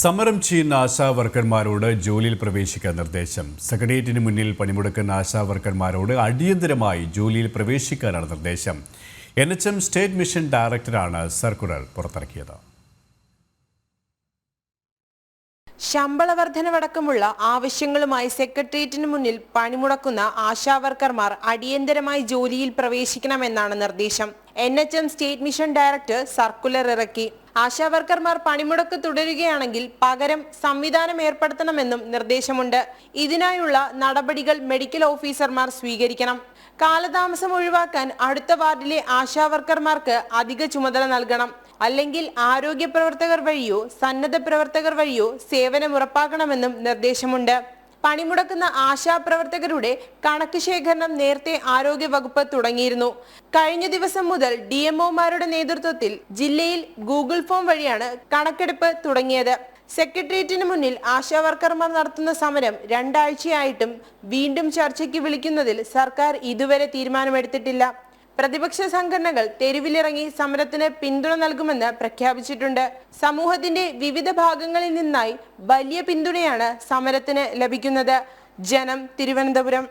സമരം ചെയ്യുന്ന ആശാ വർക്കർമാരോട് ജോലിയിൽ പ്രവേശിക്കാൻ നിർദ്ദേശം. സെക്രട്ടേറിയറ്റിന് മുന്നിൽ പണിമുടക്കുന്ന ആശാ വർക്കർമാരോട് അടിയന്തരമായി ജോലിയിൽ പ്രവേശിക്കാനാണ് നിർദ്ദേശം. N H M state mission ഡയറക്ടറാണ് സർക്കുലർ പുറത്തിറക്കിയത്. ശമ്പള വർധനവടക്കമുള്ള ആവശ്യങ്ങളുമായി സെക്രട്ടേറിയറ്റിന് മുന്നിൽ പണിമുടക്കുന്ന ആശാവർക്കർമാർ അടിയന്തരമായി ജോലിയിൽ പ്രവേശിക്കണമെന്നാണ് നിർദ്ദേശം. N H M state mission director circular ഇറക്കി. ആശാവർക്കർമാർ പണിമുടക്ക് തുടരുകയാണെങ്കിൽ പകരം സംവിധാനം ഏർപ്പെടുത്തണമെന്നും നിർദ്ദേശമുണ്ട്. ഇതിനായുള്ള നടപടികൾ മെഡിക്കൽ ഓഫീസർമാർ സ്വീകരിക്കണം. കാലതാമസം ഒഴിവാക്കാൻ അടുത്ത വാർഡിലെ ആശാവർക്കർമാർക്ക് അധിക ചുമതല നൽകണം. അല്ലെങ്കിൽ ആരോഗ്യ പ്രവർത്തകർ വഴിയോ സന്നദ്ധ പ്രവർത്തകർ വഴിയോ സേവനം ഉറപ്പാക്കണമെന്നും നിർദ്ദേശമുണ്ട്. പണിമുടക്കുന്ന ആശാപ്രവർത്തകരുടെ കണക്ക് ശേഖരണം നേരത്തെ ആരോഗ്യ വകുപ്പ് തുടങ്ങിയിരുന്നു. കഴിഞ്ഞ ദിവസം മുതൽ ഡി എംഒമാരുടെ നേതൃത്വത്തിൽ ജില്ലയിൽ ഗൂഗിൾ ഫോം വഴിയാണ് കണക്കെടുപ്പ് തുടങ്ങിയത്. സെക്രട്ടേറിയറ്റിന് മുന്നിൽ ആശാവർക്കർമാർ നടത്തുന്ന സമരം രണ്ടാഴ്ചയായിട്ടും വീണ്ടും ചർച്ചയ്ക്ക് വിളിക്കുന്നതിൽ സർക്കാർ ഇതുവരെ തീരുമാനമെടുത്തിട്ടില്ല. പ്രതിപക്ഷ സംഘടനകൾ തെരുവിലിറങ്ങി സമരത്തിന് പിന്തുണ നൽകുമെന്ന് പ്രഖ്യാപിച്ചിട്ടുണ്ട്. സമൂഹത്തിന്റെ വിവിധ ഭാഗങ്ങളിൽ നിന്നായി വലിയ പിന്തുണയാണ് സമരത്തിന് ലഭിക്കുന്നത്. ജനം തിരുവനന്തപുരം.